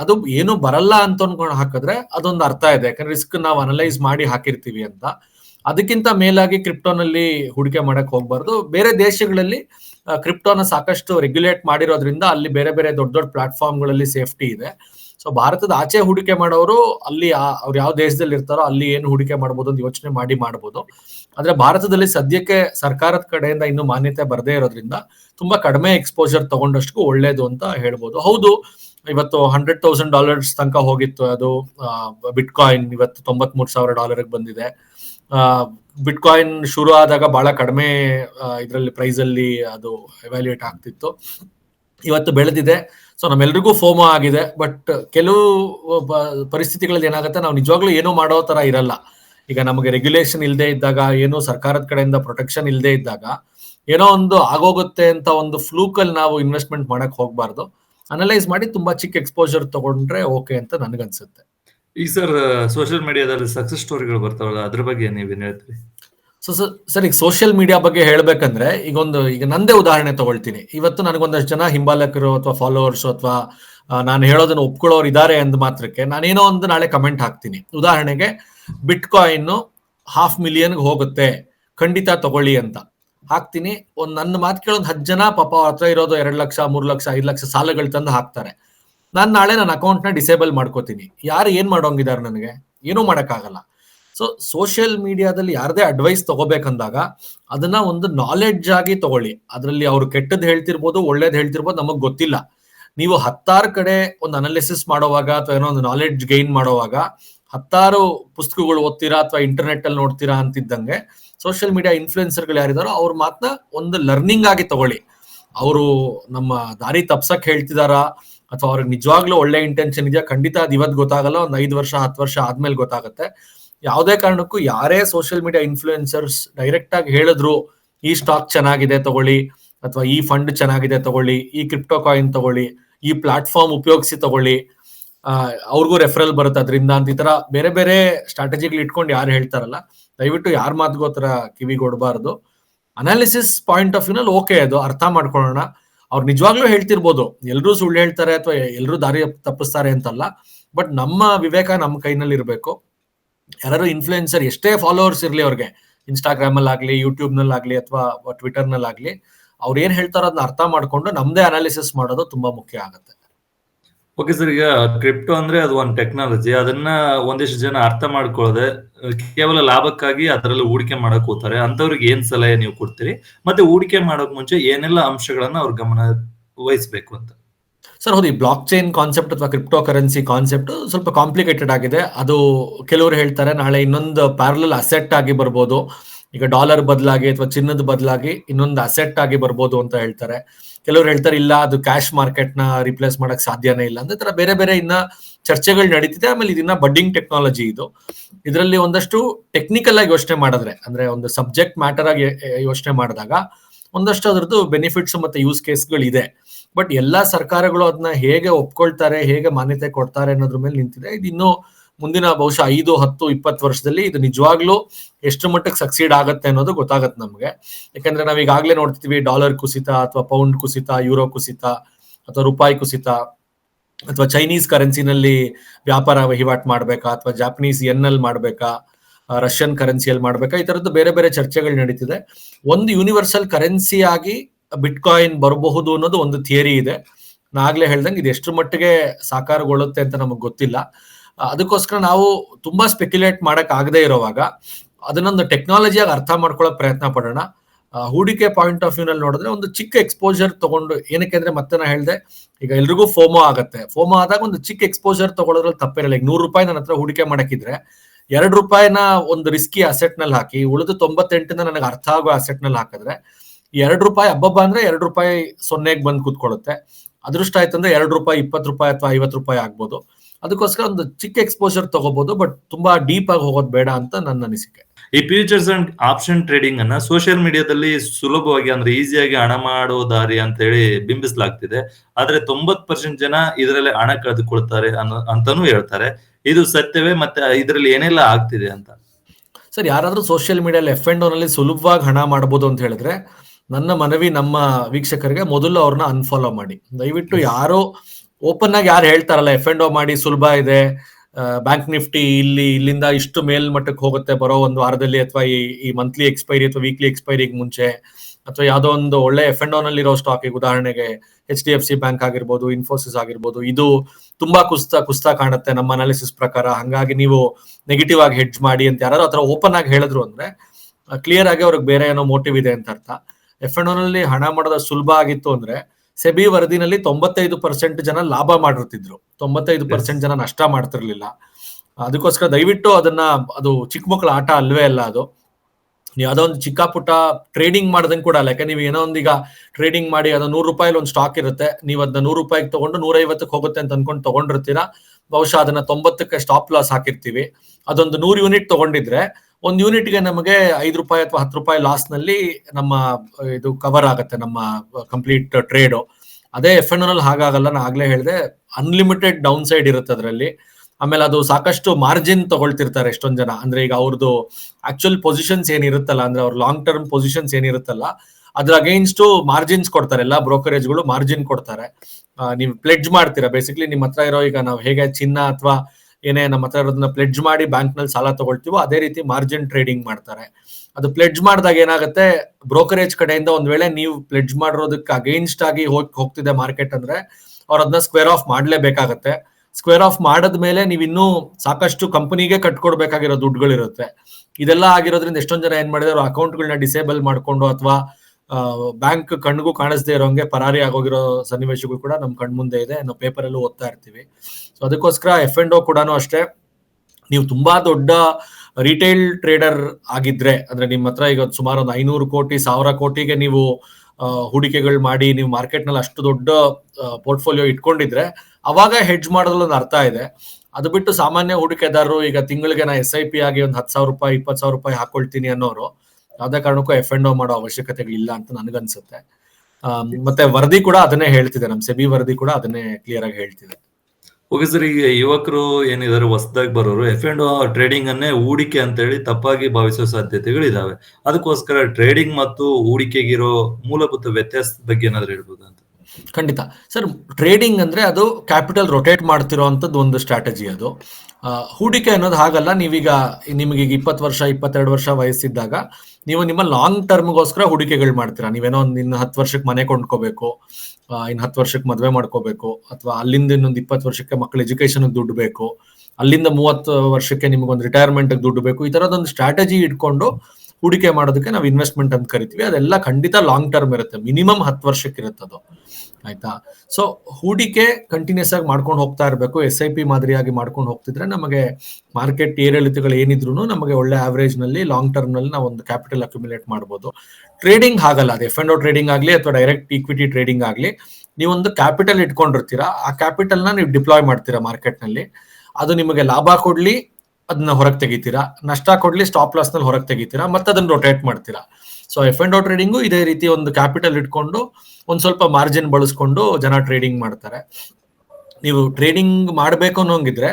ಅದು ಏನು ಬರಲ್ಲ ಅಂತ ಅನ್ಕೊಂಡು ಹಾಕಿದ್ರೆ ಅದೊಂದು ಅರ್ಥ ಇದೆ. ಯಾಕಂದ್ರೆ ರಿಸ್ಕ್ ನಾವು ಅನಲೈಸ್ ಮಾಡಿ ಹಾಕಿರ್ತೀವಿ ಅಂತ. ಅದಕ್ಕಿಂತ ಮೇಲಾಗಿ ಕ್ರಿಪ್ಟೋನಲ್ಲಿ ಹೂಡಿಕೆ ಮಾಡಕ್ ಹೋಗ್ಬಾರ್ದು. ಬೇರೆ ದೇಶಗಳಲ್ಲಿ ಕ್ರಿಪ್ಟೋನ ಸಾಕಷ್ಟು ರೆಗ್ಯುಲೇಟ್ ಮಾಡಿರೋದ್ರಿಂದ ಅಲ್ಲಿ ಬೇರೆ ಬೇರೆ ದೊಡ್ಡ ದೊಡ್ಡ ಪ್ಲಾಟ್ಫಾರ್ಮ್ಗಳಲ್ಲಿ ಸೇಫ್ಟಿ ಇದೆ. ಸೊ ಭಾರತದ ಆಚೆ ಹೂಡಿಕೆ ಮಾಡೋರು ಅಲ್ಲಿ ಅವ್ರು ಯಾವ ದೇಶದಲ್ಲಿ ಇರ್ತಾರೋ ಅಲ್ಲಿ ಏನು ಹೂಡಿಕೆ ಮಾಡ್ಬೋದು ಅಂತ ಯೋಚನೆ ಮಾಡಿ ಮಾಡ್ಬೋದು. ಆದ್ರೆ ಭಾರತದಲ್ಲಿ ಸದ್ಯಕ್ಕೆ ಸರ್ಕಾರದ ಕಡೆಯಿಂದ ಇನ್ನು ಮಾನ್ಯತೆ ಬರದೇ ಇರೋದ್ರಿಂದ ತುಂಬಾ ಕಡಿಮೆ ಎಕ್ಸ್ಪೋಜರ್ ತಗೊಂಡಷ್ಟು ಒಳ್ಳೇದು ಅಂತ ಹೇಳ್ಬೋದು. ಹೌದು, ಇವತ್ತು ಹಂಡ್ರೆಡ್ ತೌಸಂಡ್ ಡಾಲರ್ಸ್ ತನಕ ಹೋಗಿತ್ತು ಅದು ಬಿಟ್ ಕಾಯಿನ್ ಇವತ್ತು ತೊಂಬತ್ ಮೂರ್ ಸಾವಿರ ಡಾಲರ್ ಬಂದಿದೆ. ಬಿಟ್ ಕಾಯಿನ್ ಶುರು ಆದಾಗ ಬಹಳ ಕಡಿಮೆ ಇದರಲ್ಲಿ ಪ್ರೈಸ್ ಅಲ್ಲಿ ಅದು ಎವ್ಯಾಲ್ಯೂಯೇಟ್ ಆಗ್ತಿತ್ತು. ಇವತ್ತು ಬೆಳೆದಿದೆ. ಸೊ ನಮ್ಮೆಲ್ರಿಗೂ ಫೋಮೋ ಆಗಿದೆ. ಬಟ್ ಕೆಲವು ಪರಿಸ್ಥಿತಿಗಳಲ್ಲಿ ಏನಾಗುತ್ತೆ, ನಾವು ನಿಜವಾಗ್ಲೂ ಏನೋ ಮಾಡೋ ತರ ಇರಲ್ಲ. ಈಗ ನಮಗೆ ರೆಗ್ಯುಲೇಷನ್ ಇಲ್ಲದೆ ಇದ್ದಾಗ, ಏನೋ ಸರ್ಕಾರದ ಕಡೆಯಿಂದ ಪ್ರೊಟೆಕ್ಷನ್ ಇಲ್ಲದೆ ಇದ್ದಾಗ, ಏನೋ ಒಂದು ಆಗೋಗುತ್ತೆ ಅಂತ ಒಂದು ಫ್ಲೂಕಲ್ಲಿ ನಾವು ಇನ್ವೆಸ್ಟ್ಮೆಂಟ್ ಮಾಡಕ್ ಹೋಗ್ಬಾರ್ದು. ಅನಲೈಸ್ ಮಾಡಿ ತುಂಬಾ ಚಿಕ್ಕ ಎಕ್ಸ್ಪೋಜರ್ ತಗೊಂಡ್ರೆ ಓಕೆ ಅಂತ ನನ್ಗನ್ಸುತ್ತೆ. ಈ ಸರ್ ಸೋಷಿಯಲ್ ಮೀಡಿಯಾದಲ್ಲಿ ಸಕ್ಸಸ್ ಸ್ಟೋರಿಗಳು ಬರ್ತಾವಲ್ಲ, ಅದ್ರ ಬಗ್ಗೆ ನೀವೇನು ಹೇಳ್ತೀರಿ? ಸೊ ಸರ್ ಈಗ ಸೋಷಿಯಲ್ ಮೀಡಿಯಾ ಬಗ್ಗೆ ಹೇಳ್ಬೇಕಂದ್ರೆ ಈಗ ಒಂದು ಈಗ ನಂದೇ ಉದಾಹರಣೆ ತಗೊಳ್ತೀನಿ. ಇವತ್ತು ನನಗೊಂದಷ್ಟು ಜನ ಹಿಂಬಾಲಕರು ಅಥವಾ ಫಾಲೋವರ್ಸ್ ಅಥವಾ ನಾನು ಹೇಳೋದನ್ನ ಒಪ್ಕೊಳ್ಳೋರು ಇದ್ದಾರೆ ಅಂದ ಮಾತ್ರಕ್ಕೆ ನಾನೇನೋ ಒಂದು ನಾಳೆ ಕಮೆಂಟ್ ಹಾಕ್ತೀನಿ. ಉದಾಹರಣೆಗೆ ಬಿಟ್ ಕಾಯಿನ್ ಹಾಫ್ ಮಿಲಿಯನ್ಗೆ ಹೋಗುತ್ತೆ. ಖಂಡಿತ ತಗೊಳ್ಳಿ ಅಂತ. ಹಾಕ್ತೀನಿ. ಒಂದು ನನ್ನ ಮಾತು ಕೇಳೋ ಒಂದು ಹತ್ತು ಜನ ಪಾಪ ಹತ್ರ ಇರೋದು ಎರಡು ಲಕ್ಷ, ಮೂರು ಲಕ್ಷ, ಐದು ಲಕ್ಷ ಸಾಲಗಳು ತಂದು ಹಾಕ್ತಾರೆ. ನಾನು ನಾಳೆ ನನ್ನ ಅಕೌಂಟ್ನ ಡಿಸೇಬಲ್ ಮಾಡ್ಕೋತೀನಿ. ಯಾರು ಏನು ಮಾಡೋಂಗಿದ್ದಾರೆ ನನಗೆ? ಏನೂ ಮಾಡೋಕ್ಕಾಗಲ್ಲ. ಸೊ ಸೋಷಿಯಲ್ ಮೀಡಿಯಾದಲ್ಲಿ ಯಾರದೇ ಅಡ್ವೈಸ್ ತಗೋಬೇಕಂದಾಗ ಅದನ್ನ ಒಂದು ನಾಲೆಡ್ಜ್ ಆಗಿ ತಗೊಳ್ಳಿ. ಅದರಲ್ಲಿ ಅವರು ಕೆಟ್ಟದ್ದು ಹೇಳ್ತಿರ್ಬೋದು, ಒಳ್ಳೇದು ಹೇಳ್ತಿರ್ಬೋದು ನಮಗ್ ಗೊತ್ತಿಲ್ಲ. ನೀವು ಹತ್ತಾರು ಕಡೆ ಒಂದು ಅನಾಲಿಸಿಸ್ ಮಾಡುವಾಗ ಅಥವಾ ಏನೋ ಒಂದು ನಾಲೆಡ್ಜ್ ಗೈನ್ ಮಾಡುವಾಗ ಹತ್ತಾರು ಪುಸ್ತಕಗಳು ಓದ್ತೀರಾ ಅಥವಾ ಇಂಟರ್ನೆಟ್ ಅಲ್ಲಿ ನೋಡ್ತೀರಾ ಅಂತಿದ್ದಂಗೆ ಸೋಷಿಯಲ್ ಮೀಡಿಯಾ ಇನ್ಫ್ಲುಯೆನ್ಸರ್ಗಳು ಯಾರಿದಾರೋ ಅವ್ರ ಮಾತನ್ನ ಒಂದು ಲರ್ನಿಂಗ್ ಆಗಿ ತಗೊಳ್ಳಿ. ಅವರು ನಮ್ಮ ದಾರಿ ತಪ್ಸಕ್ ಹೇಳ್ತಿದಾರಾ ಅಥವಾ ಅವ್ರಿಗೆ ನಿಜವಾಗ್ಲೂ ಒಳ್ಳೆ ಇಂಟೆನ್ಷನ್ ಇದೆಯಾ ಖಂಡಿತ ಅದು ಇವತ್ತು ಗೊತ್ತಾಗಲ್ಲ, ಒಂದು ಐದು ವರ್ಷ, ಹತ್ತು ವರ್ಷ ಆದ್ಮೇಲೆ ಗೊತ್ತಾಗುತ್ತೆ. ಯಾವುದೇ ಕಾರಣಕ್ಕೂ ಯಾರೇ ಸೋಷಿಯಲ್ ಮೀಡಿಯಾ ಇನ್ಫ್ಲೂಯೆನ್ಸರ್ಸ್ ಡೈರೆಕ್ಟ್ ಆಗಿ ಹೇಳಿದ್ರು, ಈ ಸ್ಟಾಕ್ ಚೆನ್ನಾಗಿದೆ ತಗೊಳ್ಳಿ, ಅಥವಾ ಈ ಫಂಡ್ ಚೆನ್ನಾಗಿದೆ ತಗೊಳ್ಳಿ, ಈ ಕ್ರಿಪ್ಟೋ ಕಾಯಿನ್ ತಗೊಳ್ಳಿ, ಈ ಪ್ಲಾಟ್ಫಾರ್ಮ್ ಉಪಯೋಗಿಸಿ ತಗೊಳ್ಳಿ ಅವ್ರಿಗೂ ರೆಫರಲ್ ಬರುತ್ತೆ ಅದರಿಂದ ಅಂತ ಈ ತರ ಬೇರೆ ಬೇರೆ ಸ್ಟ್ರಾಟಜಿಗಳು ಇಟ್ಕೊಂಡು ಯಾರು ಹೇಳ್ತಾರಲ್ಲ, ದಯವಿಟ್ಟು ಯಾರ ಮಾತಿಗೂ ತರ ಕಿವಿಗೊಡಬಾರ್ದು ಅನಾಲಿಸಿಸ್ ಪಾಯಿಂಟ್ ಆಫ್ ವ್ಯೂನಲ್ಲಿ ಓಕೆ ಅದು, ಅರ್ಥ ಮಾಡ್ಕೊಳ್ಳೋಣ. ಅವ್ರು ನಿಜವಾಗ್ಲೂ ಹೇಳ್ತಿರ್ಬೋದು ಎಲ್ಲರೂ ಸುಳ್ಳು ಹೇಳ್ತಾರೆ ಅಥವಾ ಎಲ್ಲರೂ ದಾರಿ ತಪ್ಪಿಸ್ತಾರೆ ಅಂತಲ್ಲ ಬಟ್ ನಮ್ಮ ವಿವೇಕ ನಮ್ಮ ಕೈನಲ್ಲಿ ಇರಬೇಕು. ಯಾರು ಇನ್ಫ್ಲುಯೆನ್ಸರ್ ಎಷ್ಟೇ ಫಾಲೋವರ್ಸ್ ಇರಲಿ ಅವ್ರಿಗೆ ಇನ್ಸ್ಟಾಗ್ರಾಮ್ ಅಲ್ಲಿ ಆಗ್ಲಿ ಯೂಟ್ಯೂಬ್ನಲ್ಲಿ ಆಗ್ಲಿ ಅಥವಾ ಟ್ವಿಟರ್ನಲ್ಲಿ ಆಗ್ಲಿ ಅವ್ರು ಏನ್ ಹೇಳ್ತಾರೋ ಅದನ್ನ ಅರ್ಥ ಮಾಡ್ಕೊಂಡು ನಮ್ದೇ ಅನಾಲಿಸಿಸ್ ಮಾಡೋದು ತುಂಬಾ ಮುಖ್ಯ ಆಗುತ್ತೆ. ಓಕೆ ಸರ್ ಈಗ ಕ್ರಿಪ್ಟೋ ಅಂದ್ರೆ ಅದು ಒಂದು ಟೆಕ್ನಾಲಜಿ ಅದನ್ನ ಒಂದಿಷ್ಟು ಜನ ಅರ್ಥ ಮಾಡ್ಕೊಳ್ಳದೆ ಕೇವಲ ಲಾಭಕ್ಕಾಗಿ ಅದರಲ್ಲಿ ಹೂಡಿಕೆ ಮಾಡಕ್ ಹೋಗ್ತಾರೆ ಅಂತವ್ರಿಗೆ ಏನ್ ಸಲಹೆ ನೀವು ಕೊಡ್ತೀರಿ? ಮತ್ತೆ ಹೂಡಿಕೆ ಮಾಡೋಕ್ ಮುಂಚೆ ಏನೆಲ್ಲ ಅಂಶಗಳನ್ನ ಅವ್ರ ಗಮನ ವಹಿಸ್ಬೇಕು ಅಂತ? ಸರ್, ಹೌದು, ಈ ಬ್ಲಾಕ್ ಚೈನ್ ಕಾನ್ಸೆಪ್ಟ್ ಅಥವಾ ಕ್ರಿಪ್ಟೋ ಕರೆನ್ಸಿ ಕಾನ್ಸೆಪ್ಟ್ ಸ್ವಲ್ಪ ಕಾಂಪ್ಲಿಕೇಟೆಡ್ ಆಗಿದೆ. ಅದು ಕೆಲವರು ಹೇಳ್ತಾರೆ, ನಾಳೆ ಇನ್ನೊಂದು ಪ್ಯಾರಲಲ್ ಅಸೆಟ್ ಆಗಿ ಬರ್ಬೋದು. ಈಗ ಡಾಲರ್ ಬದಲಾಗಿ ಅಥವಾ ಚಿನ್ನದ ಬದಲಾಗಿ ಇನ್ನೊಂದು ಅಸೆಟ್ ಆಗಿ ಬರ್ಬೋದು ಅಂತ ಹೇಳ್ತಾರೆ. ಕೆಲವರು ಹೇಳ್ತಾರೆ, ಇಲ್ಲ, ಅದು ಕ್ಯಾಶ್ ಮಾರ್ಕೆಟ್ನ ರಿಪ್ಲೇಸ್ ಮಾಡಕ್ ಸಾಧ್ಯನೇ ಇಲ್ಲ ಅಂದ್ರೆ ತರ ಬೇರೆ ಬೇರೆ ಇನ್ನ ಚರ್ಚೆಗಳು ನಡೀತಿದೆ. ಆಮೇಲೆ ಇದನ್ನ ಬಡ್ಡಿಂಗ್ ಟೆಕ್ನಾಲಜಿ ಇದು. ಇದರಲ್ಲಿ ಒಂದಷ್ಟು ಟೆಕ್ನಿಕಲ್ ಆಗಿ ಯೋಚನೆ ಮಾಡಿದ್ರೆ, ಅಂದ್ರೆ ಒಂದು ಸಬ್ಜೆಕ್ಟ್ ಮ್ಯಾಟರ್ ಆಗಿ ಯೋಚನೆ ಮಾಡಿದಾಗ ಒಂದಷ್ಟು ಅದರದ್ದು ಬೆನಿಫಿಟ್ಸ್ ಮತ್ತೆ ಯೂಸ್ ಕೇಸ್ಗಳು ಇದೆ ಬಟ್ ಎಲ್ಲಾ ಸರ್ಕಾರಗಳು ಅದನ್ನ ಹೇಗೆ ಒಪ್ಕೊಳ್ತಾರೆ, ಹೇಗೆ ಮಾನ್ಯತೆ ಕೊಡ್ತಾರೆ ಅನ್ನೋದ್ರ ಮೇಲೆ ನಿಂತಿದೆ. ಇದು ಇನ್ನು ಮುಂದಿನ ಬಹುಶಃ ಐದು, ಹತ್ತು, ಇಪ್ಪತ್ತು ವರ್ಷದಲ್ಲಿ ಇದು ನಿಜವಾಗ್ಲೂ ಎಷ್ಟು ಮಟ್ಟಕ್ಕೆ ಸಕ್ಸೀಡ್ ಆಗತ್ತೆ ಅನ್ನೋದು ಗೊತ್ತಾಗತ್ತೆ ನಮಗೆ. ಯಾಕಂದ್ರೆ ನಾವು ಈಗಾಗ್ಲೇ ನೋಡ್ತೀವಿ ಡಾಲರ್ ಕುಸಿತ ಅಥವಾ ಪೌಂಡ್ ಕುಸಿತ ಯೂರೋ ಕುಸಿತ ಅಥವಾ ರೂಪಾಯಿ ಕುಸಿತ ಅಥವಾ ಚೈನೀಸ್ ಕರೆನ್ಸಿನಲ್ಲಿ ವ್ಯಾಪಾರ ವಹಿವಾಟು ಮಾಡ್ಬೇಕಾ ಅಥವಾ ಜಾಪನೀಸ್ ಎನ್ ಅಲ್ಲಿ ಮಾಡ್ಬೇಕಾ ರಷ್ಯನ್ ಕರೆನ್ಸಿಯಲ್ಲಿ ಮಾಡ್ಬೇಕಾ, ಈ ತರದ್ದು ಬೇರೆ ಬೇರೆ ಚರ್ಚೆಗಳು ನಡೀತಿದೆ. ಒಂದು ಯೂನಿವರ್ಸಲ್ ಕರೆನ್ಸಿ ಆಗಿ ಬಿಟ್ಕಾಯಿನ್ ಬರಬಹುದು ಅನ್ನೋದು ಒಂದು ಥಿಯರಿ ಇದೆ. ನಾಗ್ಲೇ ಹೇಳ್ದಂಗೆ ಇದು ಎಷ್ಟು ಮಟ್ಟಿಗೆ ಸಾಕಾರಗೊಳ್ಳುತ್ತೆ ಅಂತ ನಮಗೆ ಗೊತ್ತಿಲ್ಲ. ಅದಕ್ಕೋಸ್ಕರ ನಾವು ತುಂಬಾ ಸ್ಪೆಕ್ಯುಲೇಟ್ ಮಾಡಕ್ ಆಗದೆ ಇರೋವಾಗ ಅದನ್ನೊಂದು ಟೆಕ್ನಾಲಜಿಯಾಗಿ ಅರ್ಥ ಮಾಡ್ಕೊಳ್ಳೋಕೆ ಪ್ರಯತ್ನ ಪಡೋಣ. ಹೂಡಿಕೆ ಪಾಯಿಂಟ್ ಆಫ್ ವ್ಯೂನಲ್ಲಿ ನೋಡಿದ್ರೆ ಒಂದು ಚಿಕ್ಕ ಎಕ್ಸ್ಪೋಜರ್ ತಗೊಂಡು ಏನಕ್ಕೆ ಅಂದ್ರೆ ಮತ್ತೆ ನಾ ಹೇಳಿದೆ, ಈಗ ಎಲ್ರಿಗೂ ಫೋಮೋ ಆಗುತ್ತೆ. ಫೋಮೋ ಆದಾಗ ಒಂದು ಚಿಕ್ಕ ಎಕ್ಸ್ಪೋಜರ್ ತಗೊಳ್ಳೋದ್ರಲ್ಲಿ ತಪ್ಪಿರಲ್ಲ. ಈಗ ನೂರು ರೂಪಾಯಿ ನನ್ನ ಹತ್ರ ಹೂಡಿಕೆ ಮಾಡಕ್ಕಿದ್ರೆ ಎರಡು ರೂಪಾಯಿನ ಒಂದು ರಿಸ್ಕಿ ಅಸೆಟ್ನಲ್ಲಿ ಹಾಕಿ ಉಳಿದು ತೊಂಬತ್ತೆಂಟನ್ನ ನನಗೆ ಅರ್ಥ ಆಗೋ ಅಸೆಟ್ನಲ್ಲಿ ಹಾಕಿದ್ರೆ ಎರಡು ರೂಪಾಯಿ ಹಬ್ಬಬ್ಬ ಅಂದ್ರೆ ಎರಡು ರೂಪಾಯಿ ಸೊನ್ನೆಗೆ ಬಂದು ಕೂತ್ಕೊಳ್ಳುತ್ತೆ. ಅದೃಷ್ಟ ಆಯ್ತಂದ್ರೆ ಎರಡು ರೂಪಾಯಿ ಇಪ್ಪತ್ತು ರೂಪಾಯಿ ಅಥವಾ ಐವತ್ತು ರೂಪಾಯಿ ಆಗ್ಬೋದು. ಅದಕ್ಕೋಸ್ಕರ ಒಂದು ಚಿಕ್ಕ ಎಕ್ಸ್ಪೋಜರ್ ತಗೋಬಹುದು ಬಟ್ ತುಂಬಾ ಡೀಪ್ ಆಗಿ ಹೋಗೋದು ಬೇಡ ಅಂತ ನನ್ನ ಅನಿಸಿಕೆ. ಈ ಫ್ಯೂಚರ್ಸ್ ಅಂಡ್ ಆಪ್ಷನ್ ಟ್ರೇಡಿಂಗ್ ಅನ್ನ ಸೋಷಿಯಲ್ ಮೀಡಿಯಾದಲ್ಲಿ ಸುಲಭವಾಗಿ ಅಂದ್ರೆ ಈಸಿಯಾಗಿ ಹಣ ಮಾಡೋ ದಾರಿ ಅಂತ ಹೇಳಿ ಬಿಂಬಿಸಲಾಗ್ತಿದೆ. ಆದ್ರೆ ತೊಂಬತ್ ಪರ್ಸೆಂಟ್ ಜನ ಇದರಲ್ಲಿ ಹಣ ಕಳೆದುಕೊಳ್ತಾರೆ ಅನ್ನೋ ಅಂತಾನೂ ಹೇಳ್ತಾರೆ. ಇದು ಸತ್ಯವೇ ಮತ್ತೆ ಇದರಲ್ಲಿ ಏನೆಲ್ಲ ಆಗ್ತಿದೆ ಅಂತ? ಸರ್ ಯಾರಾದ್ರೂ ಸೋಷಿಯಲ್ ಮೀಡಿಯಲ್ಲಿ ಎಫ್ ಅಂಡ್ನಲ್ಲಿ ಸುಲಭವಾಗಿ ಹಣ ಮಾಡಬಹುದು ಅಂತ ಹೇಳಿದ್ರೆ ನನ್ನ ಮನವಿ ನಮ್ಮ ವೀಕ್ಷಕರಿಗೆ ಮೊದಲು ಅವ್ರನ್ನ ಅನ್ಫಾಲೋ ಮಾಡಿ. ದಯವಿಟ್ಟು ಯಾರು ಓಪನ್ ಆಗಿ ಯಾರು ಹೇಳ್ತಾರಲ್ಲ ಎಫ್ ಅಂಡ್ ಮಾಡಿ ಸುಲಭ ಇದೆ ಬ್ಯಾಂಕ್ ನಿಫ್ಟಿ ಇಲ್ಲಿ ಇಲ್ಲಿಂದ ಇಷ್ಟು ಮೇಲ್ಮಟ್ಟಕ್ಕೆ ಹೋಗುತ್ತೆ ಬರೋ ಒಂದು ವಾರದಲ್ಲಿ ಅಥವಾ ಈ ಈ ಮಂತ್ಲಿ ಎಕ್ಸ್ಪೈರಿ ಅಥವಾ ವೀಕ್ಲಿ ಎಕ್ಸ್ಪೈರಿಗೆ ಮುಂಚೆ ಅಥವಾ ಯಾವುದೋ ಒಂದು ಒಳ್ಳೆ ಎಫ್ ಎಂಡ್ ಓನಲ್ಲಿರೋ ಸ್ಟಾಕಿಗೆ ಸ್ಟಾಕ್ ಉದಾಹರಣೆಗೆ H D F C bank ಆಗಿರ್ಬೋದು ಇನ್ಫೋಸಿಸ್ ಆಗಿರ್ಬೋದು ಇದು ತುಂಬಾ ಕುಸ್ತ ಕುಸ್ತಾ ಕಾಣುತ್ತೆ ನಮ್ಮ ಅನಾಲಿಸಿಸ್ ಪ್ರಕಾರ. ಹಂಗಾಗಿ ನೀವು ನೆಗೆಟಿವ್ ಆಗಿ ಹೆಡ್ಜ್ ಮಾಡಿ ಅಂತ ಯಾರು ಆತರ ಓಪನ್ ಆಗಿ ಹೇಳಿದ್ರು ಅಂದ್ರೆ ಕ್ಲಿಯರ್ ಆಗಿ ಅವ್ರಿಗೆ ಬೇರೆ ಏನೋ ಮೋಟಿವ್ ಇದೆ ಅಂತ ಅರ್ಥ. ಎಫ್ ಎನ್ನಲ್ಲಿ ಹಣ ಮಾಡೋದು ಸುಲಭ ಆಗಿತ್ತು ಅಂದ್ರೆ ಸೆಬಿ ವರದಿನಲ್ಲಿ ತೊಂಬತ್ತೈದು ಪರ್ಸೆಂಟ್ ಜನ ಲಾಭ ಮಾಡಿರ್ತಿದ್ರು. ತೊಂಬತ್ತೈದು ಪರ್ಸೆಂಟ್ ಜನ ನಷ್ಟ ಮಾಡ್ತಿರ್ಲಿಲ್ಲ. ಅದಕ್ಕೋಸ್ಕರ ದಯವಿಟ್ಟು ಅದನ್ನ ಅದು ಚಿಕ್ಕ ಮಕ್ಕಳ ಆಟ ಅಲ್ವೇ ಅಲ್ಲ ಅದು. ನೀವು ಯಾವುದೋ ಒಂದು ಚಿಕ್ಕ ಪುಟ್ಟ ಟ್ರೇಡಿಂಗ್ ಮಾಡ್ದಂಗೆ ಕೂಡ ಅಲ್ಲ. ಯಾಕೆ ನೀವು ಏನೋ ಒಂದೀಗ ಈಗ ಟ್ರೇಡಿಂಗ್ ಮಾಡಿ ಅದು ನೂರು ರೂಪಾಯಿ ಒಂದು ಸ್ಟಾಕ್ ಇರುತ್ತೆ. ನೀವು ಅದನ್ನ ನೂರು ರೂಪಾಯಿಗೆ ತಗೊಂಡು ನೂರೈವತ್ತಕ್ಕೆ ಹೋಗುತ್ತೆ ಅಂತ ಅನ್ಕೊಂಡು ತಗೊಂಡಿರ್ತೀರಾ? ಬಹುಶಃ ಅದನ್ನ ತೊಂಬತ್ತಕ್ಕೆ ಸ್ಟಾಪ್ ಲಾಸ್ ಹಾಕಿರ್ತೀವಿ. ಅದೊಂದು ನೂರು ಯೂನಿಟ್ ತಗೊಂಡಿದ್ರೆ ಒಂದು ಯೂನಿಟ್ಗೆ ನಮಗೆ ಐದು ರೂಪಾಯಿ ಅಥವಾ ಹತ್ತು ರೂಪಾಯಿ ಲಾಸ್ನಲ್ಲಿ ನಮ್ಮ ಇದು ಕವರ್ ಆಗುತ್ತೆ ನಮ್ಮ ಕಂಪ್ಲೀಟ್ ಟ್ರೇಡು ಅದೇ ಎಫ್ ಎನ್ ಅಲ್ಲಿ ಹಾಗಾಗಲ್ಲ ನಾನು ಆಗ್ಲೇ ಹೇಳಿದೆ ಅನ್ಲಿಮಿಟೆಡ್ ಡೌನ್ ಸೈಡ್ ಇರುತ್ತೆ ಅದರಲ್ಲಿ. ಆಮೇಲೆ ಅದು ಸಾಕಷ್ಟು ಮಾರ್ಜಿನ್ ತಗೊಳ್ತಿರ್ತಾರೆ ಎಷ್ಟೊಂದು ಜನ. ಅಂದ್ರೆ ಈಗ ಅವ್ರದ್ದು ಆಕ್ಚುಲ್ ಪೊಸಿಷನ್ಸ್ ಏನಿರುತ್ತಲ್ಲ, ಅಂದ್ರೆ ಅವ್ರ ಲಾಂಗ್ ಟರ್ಮ್ ಪೊಸಿಷನ್ಸ್ ಏನಿರುತ್ತಲ್ಲ, ಅದ್ರ ಅಗೇನ್ಸ್ಟ್ ಮಾರ್ಜಿನ್ಸ್ ಕೊಡ್ತಾರೆ. ಎಲ್ಲ ಬ್ರೋಕರೇಜ್ಗಳು ಮಾರ್ಜಿನ್ ಕೊಡ್ತಾರೆ. ನೀವು ಪ್ಲೆಡ್ಜ್ ಮಾಡ್ತೀರಾ. ಬೇಸಿಕ್ಲಿ ನಿಮ್ಮ ಹತ್ರ ಇರೋ ಈಗ ನಾವು ಹೇಗೆ ಚಿನ್ನ ಅಥವಾ ಏನೇ ನಮ್ಮ ಹತ್ರ ಇರೋದನ್ನ ಪ್ಲೆಡ್ಜ್ ಮಾಡಿ ಬ್ಯಾಂಕ್ನಲ್ಲಿ ಸಾಲ ತಗೊಳ್ತೀವೋ ಅದೇ ರೀತಿ ಮಾರ್ಜಿನ್ ಟ್ರೇಡಿಂಗ್ ಮಾಡ್ತಾರೆ. ಅದು ಪ್ಲೆಡ್ಜ್ ಮಾಡಿದಾಗ ಏನಾಗುತ್ತೆ ಬ್ರೋಕರೇಜ್ ಕಡೆಯಿಂದ ಒಂದ್ ವೇಳೆ ನೀವು ಪ್ಲೆಡ್ಜ್ ಮಾಡಿರೋದಕ್ಕೆ ಅಗೇನ್ಸ್ಟ್ ಆಗಿ ಹೋಗ್ ಹೋಗ್ತಿದೆ ಮಾರ್ಕೆಟ್ ಅಂದ್ರೆ ಅವ್ರ ಅದನ್ನ ಸ್ಕ್ವೇರ್ ಆಫ್ ಮಾಡ್ಲೇಬೇಕಾಗತ್ತೆ. ಸ್ಕ್ವೇರ್ ಆಫ್ ಮಾಡದ್ಮೇಲೆ ನೀವು ಇನ್ನೂ ಸಾಕಷ್ಟು ಕಂಪನಿಗೆ ಕಟ್ಕೊಡ್ಬೇಕಾಗಿರೋ ದುಡ್ಡುಗಳಿರುತ್ತೆ. ಇದೆಲ್ಲ ಆಗಿರೋದ್ರಿಂದ ಎಷ್ಟೊಂದ್ ಜನ ಏನ್ ಮಾಡಿದಾರೆ ಅಕೌಂಟ್ಗಳನ್ನ ಡಿಸೇಬಲ್ ಮಾಡ್ಕೊಂಡು ಅಥವಾ ಬ್ಯಾಂಕ್ ಕಣ್ಗೂ ಕಾಣಿಸದೇ ಇರೋಂಗೆ ಪರಾರಿ ಆಗೋಗಿರೋ ಸನ್ನಿವೇಶಗಳು ಕೂಡ ನಮ್ ಕಣ್ ಮುಂದೆ ಇದೆ ನಾವು ಪೇಪರ್ ಅಲ್ಲೂ ಓದ್ತಾ ಇರ್ತೀವಿ. ಸೊ ಅದಕ್ಕೋಸ್ಕರ ಎಫ್ ಎಂಡ್ ಕೂಡ ಅಷ್ಟೇ, ನೀವು ತುಂಬಾ ದೊಡ್ಡ ರಿಟೇಲ್ ಟ್ರೇಡರ್ ಆಗಿದ್ರೆ, ಅಂದ್ರೆ ನಿಮ್ಮ ಹತ್ರ ಈಗ ಸುಮಾರು ಒಂದು ಐನೂರು ಕೋಟಿ, ಸಾವಿರ ಕೋಟಿಗೆ ನೀವು ಹೂಡಿಕೆಗಳು ಮಾಡಿ ನೀವು ಮಾರ್ಕೆಟ್ನಲ್ಲಿ ಅಷ್ಟು ದೊಡ್ಡ ಪೋರ್ಟ್ಫೋಲಿಯೋ ಇಟ್ಕೊಂಡಿದ್ರೆ, ಅವಾಗ ಹೆಡ್ಜ್ ಮಾಡೋದ್ರಲ್ಲಿ ಒಂದು ಅರ್ಥ ಇದೆ. ಅದು ಬಿಟ್ಟು ಸಾಮಾನ್ಯ ಹೂಡಿಕೆದಾರರು ಈಗ ತಿಂಗಳಿಗೆ ನಾ ಎಸ್ ಐ ಪಿ ಆಗಿ ಒಂದು ಹತ್ತು ಸಾವಿರ ರೂಪಾಯಿ, ಇಪ್ಪತ್ತು ಸಾವಿರ ರೂಪಾಯಿ ಹಾಕೊಳ್ತೀನಿ ಅನ್ನೋರು ಯಾವ್ದೇ ಕಾರಣಕ್ಕೂ ಎಫ್ ಎಂಡ್ ಮಾಡೋ ಅವಶ್ಯಕತೆಗಳಿಲ್ಲ ಅಂತ ನನಗನ್ಸುತ್ತೆ ಮತ್ತೆ ವರದಿ ಕೂಡ ಅದನ್ನೇ ಹೇಳ್ತಿದೆ ನಮ್ ಸೆಬಿ ವರದಿ ಕೂಡ ಅದನ್ನೇ ಕ್ಲಿಯರ್ ಆಗಿ ಹೇಳ್ತಿದೆ ಓಕೆ ಸರ್ ಈಗ ಯುವಕರು ಏನಿದ್ದಾರೆ ಹೊಸದಾಗಿ ಬರೋರು ಎಫ್ ಅಂಡ್ ಟ್ರೇಡಿಂಗ್ ಅನ್ನೇ ಹೂಡಿಕೆ ಅಂತ ಹೇಳಿ ತಪ್ಪಾಗಿ ಭಾವಿಸೋ ಸಾಧ್ಯತೆಗಳಿದಾವೆ ಅದಕ್ಕೋಸ್ಕರ ಟ್ರೇಡಿಂಗ್ ಮತ್ತು ಹೂಡಿಕೆಗಿರೋ ಮೂಲಭೂತ ವ್ಯತ್ಯಾಸದ ಬಗ್ಗೆ ಏನಾದ್ರು ಹೇಳ್ಬೋದು ಅಂತ ಖಂಡಿತ. ಸರ್ ಟ್ರೇಡಿಂಗ್ ಅಂದ್ರೆ ಅದು ಕ್ಯಾಪಿಟಲ್ ರೊಟೇಟ್ ಮಾಡ್ತಿರೋಂಥದ್ದು ಒಂದು ಸ್ಟ್ರಾಟಜಿ ಅದು. ಹೂಡಿಕೆ ಅನ್ನೋದು ಹಾಗಲ್ಲ. ನೀವೀಗ ನಿಮಗೆ ಇಪ್ಪತ್ತು 20 ವರ್ಷ, 22 ವರ್ಷ ವಯಸ್ಸಿದ್ದಾಗ ನೀವು ನಿಮ್ಮ ಲಾಂಗ್ ಟರ್ಮ್‌ಗೋಸ್ಕರ ಹೂಡಿಕೆಗಳು ಮಾಡ್ತೀರಾ. ನೀವೇನೋ ಒಂದು ಇನ್ನು 10 ವರ್ಷಕ್ಕೆ ಮನೆ ಕೊಂಡ್ಕೋಬೇಕು, ಇನ್ನು 10 ವರ್ಷಕ್ಕೆ ಮದುವೆ ಮಾಡ್ಕೋಬೇಕು, ಅಥವಾ ಅಲ್ಲಿಂದ ಇನ್ನೊಂದು 20 ವರ್ಷಕ್ಕೆ ಮಕ್ಕಳ ಎಜುಕೇಶನ್ ದುಡ್ಡು ಬೇಕು. ಅಲ್ಲಿಂದ 30 ವರ್ಷಕ್ಕೆ ನಿಮಗೊಂದು ರಿಟೈರ್ಮೆಂಟ್‌ಗೆ ದುಡ್ಡು ಬೇಕು. ಈ ತರದೊಂದು ಸ್ಟ್ರಾಟಜಿ ಇಟ್ಕೊಂಡು ಹೂಡಿಕೆ ಮಾಡೋದಕ್ಕೆ ನಾವು ಇನ್ವೆಸ್ಟ್‌ಮೆಂಟ್ ಅಂತ ಕರಿತೀವಿ. ಅದೆಲ್ಲ ಖಂಡಿತ ಲಾಂಗ್ ಟರ್ಮ್ ಇರುತ್ತೆ. ಮಿನಿಮಮ್ ಹತ್ತು 10 ವರ್ಷಕ್ಕಿರುತ್ತದು. ಆಯ್ತಾ? ಸೊ ಹೂಡಿಕೆ ಕಂಟಿನ್ಯೂಸ್ ಆಗಿ ಮಾಡ್ಕೊಂಡು ಹೋಗ್ತಾ ಇರಬೇಕು. ಎಸ್-ಐ-ಪಿ ಮಾದರಿಯಾಗಿ ಮಾಡ್ಕೊಂಡು ಹೋಗ್ತಿದ್ರೆ ನಮಗೆ ಮಾರ್ಕೆಟ್ ಏರಿಳಿತಗಳು ಏನಿದ್ರು ನಮಗೆ ಒಳ್ಳೆ ಆವರೇಜ್ನಲ್ಲಿ ಲಾಂಗ್ ಟರ್ಮ್ನಲ್ಲಿ ನಾವು ಒಂದು ಕ್ಯಾಪಿಟಲ್ ಅಕ್ಯುಮುಲೇಟ್ ಮಾಡ್ಬೋದು. ಟ್ರೇಡಿಂಗ್ ಆಗಲ್ಲ, ಅದು ಎಫ್ ಅಂಡ್ ಟ್ರೇಡಿಂಗ್ ಆಗಲಿ ಅಥವಾ ಡೈರೆಕ್ಟ್ ಈಕ್ವಿಟಿ ಟ್ರೇಡಿಂಗ್ ಆಗಲಿ, ನೀವೊಂದು ಕ್ಯಾಪಿಟಲ್ ಇಟ್ಕೊಂಡಿರ್ತೀರಾ. ಆ ಕ್ಯಾಪಿಟಲ್‌ನ ನೀವು ಡಿಪ್ಲಾಯ್ ಮಾಡ್ತೀರಾ ಮಾರ್ಕೆಟ್ನಲ್ಲಿ ಅದು ನಿಮಗೆ ಲಾಭ ಕೊಡ್ಲಿ ಅದನ್ನ ಹೊರಗೆ ತೆಗಿತೀರಾ. ನಷ್ಟ ಕೊಡ್ಲಿ ಸ್ಟಾಪ್ ಲಾಸ್‌ನಲ್ಲಿ ಹೊರಗೆ ತೆಗಿತೀರಾ. ಮತ್ತೆ ಅದನ್ನ ರೊಟೇಟ್ ಮಾಡ್ತೀರಾ. So F and O trading ಇದೇ ರೀತಿ ಒಂದು ಕ್ಯಾಪಿಟಲ್ ಇಟ್ಕೊಂಡು ಒಂದು ಸ್ವಲ್ಪ ಮಾರ್ಜಿನ್ ಬಳಸ್ಕೊಂಡು ಜನ ಟ್ರೇಡಿಂಗ್ ಮಾಡ್ತಾರೆ. ನೀವು ಟ್ರೇಡಿಂಗ್ ಮಾಡ್ಬೇಕು ಅನ್ನೋಂಗಿದ್ರೆ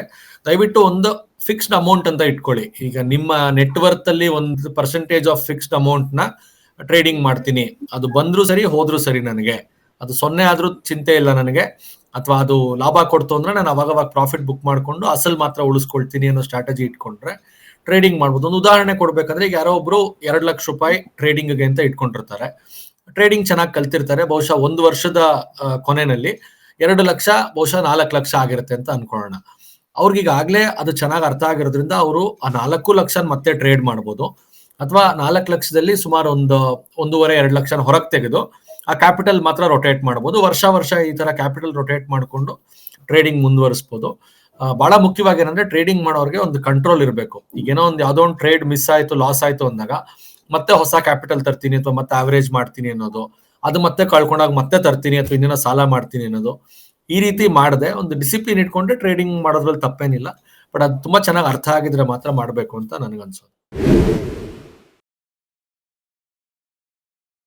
ದಯವಿಟ್ಟು ಒಂದು ಫಿಕ್ಸ್ಡ್ ಅಮೌಂಟ್ ಅಂತ ಇಟ್ಕೊಳ್ಳಿ. ಈಗ ನಿಮ್ಮ ನೆಟ್ವರ್ತ್ ಅಲ್ಲಿ ಒಂದು ಪರ್ಸೆಂಟೇಜ್ ಆಫ್ ಫಿಕ್ಸ್ಡ್ ಅಮೌಂಟ್ನ ಟ್ರೇಡಿಂಗ್ ಮಾಡ್ತೀನಿ. ಅದು ಬಂದ್ರು ಸರಿ, ಹೋದ್ರು ಸರಿ ನನಗೆ. ಅದು ಸೊನ್ನೆ ಆದ್ರೂ ಚಿಂತೆ ಇಲ್ಲ ನನಗೆ. ಅಥವಾ ಅದು ಲಾಭ ಕೊಡ್ತು ಅಂದ್ರೆ ನಾನು ಅವಾಗವಾಗ ಪ್ರಾಫಿಟ್ ಬುಕ್ ಮಾಡ್ಕೊಂಡು ಅಸಲ್ ಮಾತ್ರ ಉಳಿಸ್ಕೊಳ್ತೀನಿ ಅನ್ನೋ ಸ್ಟ್ರಾಟಜಿ ಇಟ್ಕೊಂಡ್ರೆ ಟ್ರೇಡಿಂಗ್ ಮಾಡ್ಬೋದು. ಒಂದು ಉದಾಹರಣೆ ಕೊಡ್ಬೇಕಂದ್ರೆ ಈಗ ಯಾರೋ ಒಬ್ರು ಎರಡು ಲಕ್ಷ ರೂಪಾಯಿ ಟ್ರೇಡಿಂಗ್‌ಗೆ ಅಂತ ಇಟ್ಕೊಂಡಿರ್ತಾರೆ. ಟ್ರೇಡಿಂಗ್ ಚೆನ್ನಾಗಿ ಕಲ್ತಿರ್ತಾರೆ. ಬಹುಶಃ ಒಂದು ವರ್ಷದ ಕೊನೆಯಲ್ಲಿ ಎರಡು 2 ಲಕ್ಷ, ಬಹುಶಃ ನಾಲ್ಕು ಲಕ್ಷ ಆಗಿರುತ್ತೆ ಅಂತ ಅನ್ಕೊಳ್ಳೋಣ. ಅವ್ರಿಗೀಗಾಗಲೇ ಅದು ಚೆನ್ನಾಗಿ ಅರ್ಥ ಆಗಿರೋದ್ರಿಂದ ಅವರು ಆ ನಾಲ್ಕು ಲಕ್ಷ ಮತ್ತೆ ಟ್ರೇಡ್ ಮಾಡ್ಬೋದು. ಅಥವಾ ನಾಲ್ಕು ಲಕ್ಷದಲ್ಲಿ ಸುಮಾರು ಒಂದು, ಒಂದೂವರೆ, ಎರಡು ಲಕ್ಷನ ಹೊರಗೆ ತೆಗೆದು ಆ ಕ್ಯಾಪಿಟಲ್ ಮಾತ್ರ ರೊಟೇಟ್ ಮಾಡ್ಬೋದು. ವರ್ಷ ವರ್ಷ ಈ ತರ ಕ್ಯಾಪಿಟಲ್ ರೊಟೇಟ್ ಮಾಡಿಕೊಂಡು ಟ್ರೇಡಿಂಗ್ ಮುಂದುವರಿಸ್ಬೋದು. ಬಹಳ ಮುಖ್ಯವಾಗಿ ಏನಂದ್ರೆ ಟ್ರೇಡಿಂಗ್ ಮಾಡೋರಿಗೆ ಒಂದು ಕಂಟ್ರೋಲ್ ಇರಬೇಕು. ಈಗೇನೋ ಒಂದು ಯಾವ್ದೋ ಒಂದು ಟ್ರೇಡ್ ಮಿಸ್ ಆಯ್ತು, ಲಾಸ್ ಆಯ್ತು ಅಂದಾಗ ಮತ್ತೆ ಹೊಸ ಕ್ಯಾಪಿಟಲ್ ತರ್ತೀನಿ ಅಥವಾ ಮತ್ತೆ ಆವರೇಜ್ ಮಾಡ್ತೀನಿ ಅನ್ನೋದು. ಅದು ಮತ್ತೆ ಕಳ್ಕೊಂಡಾಗ ಮತ್ತೆ ತರ್ತೀನಿ ಅಥವಾ ಇನ್ನೇನೋ ಸಾಲ ಮಾಡ್ತೀನಿ ಅನ್ನೋದು. ಈ ರೀತಿ ಮಾಡದೆ ಒಂದು ಡಿಸಿಪ್ಲಿನ್ ಇಟ್ಕೊಂಡ್ರೆ ಟ್ರೇಡಿಂಗ್ ಮಾಡೋದ್ರಲ್ಲಿ ತಪ್ಪೇನಿಲ್ಲ. ಬಟ್ ಅದು ತುಂಬಾ ಚೆನ್ನಾಗಿ ಅರ್ಥ ಆಗಿದ್ರೆ ಮಾತ್ರ ಮಾಡಬೇಕು ಅಂತ ನನಗನ್ಸೋದು.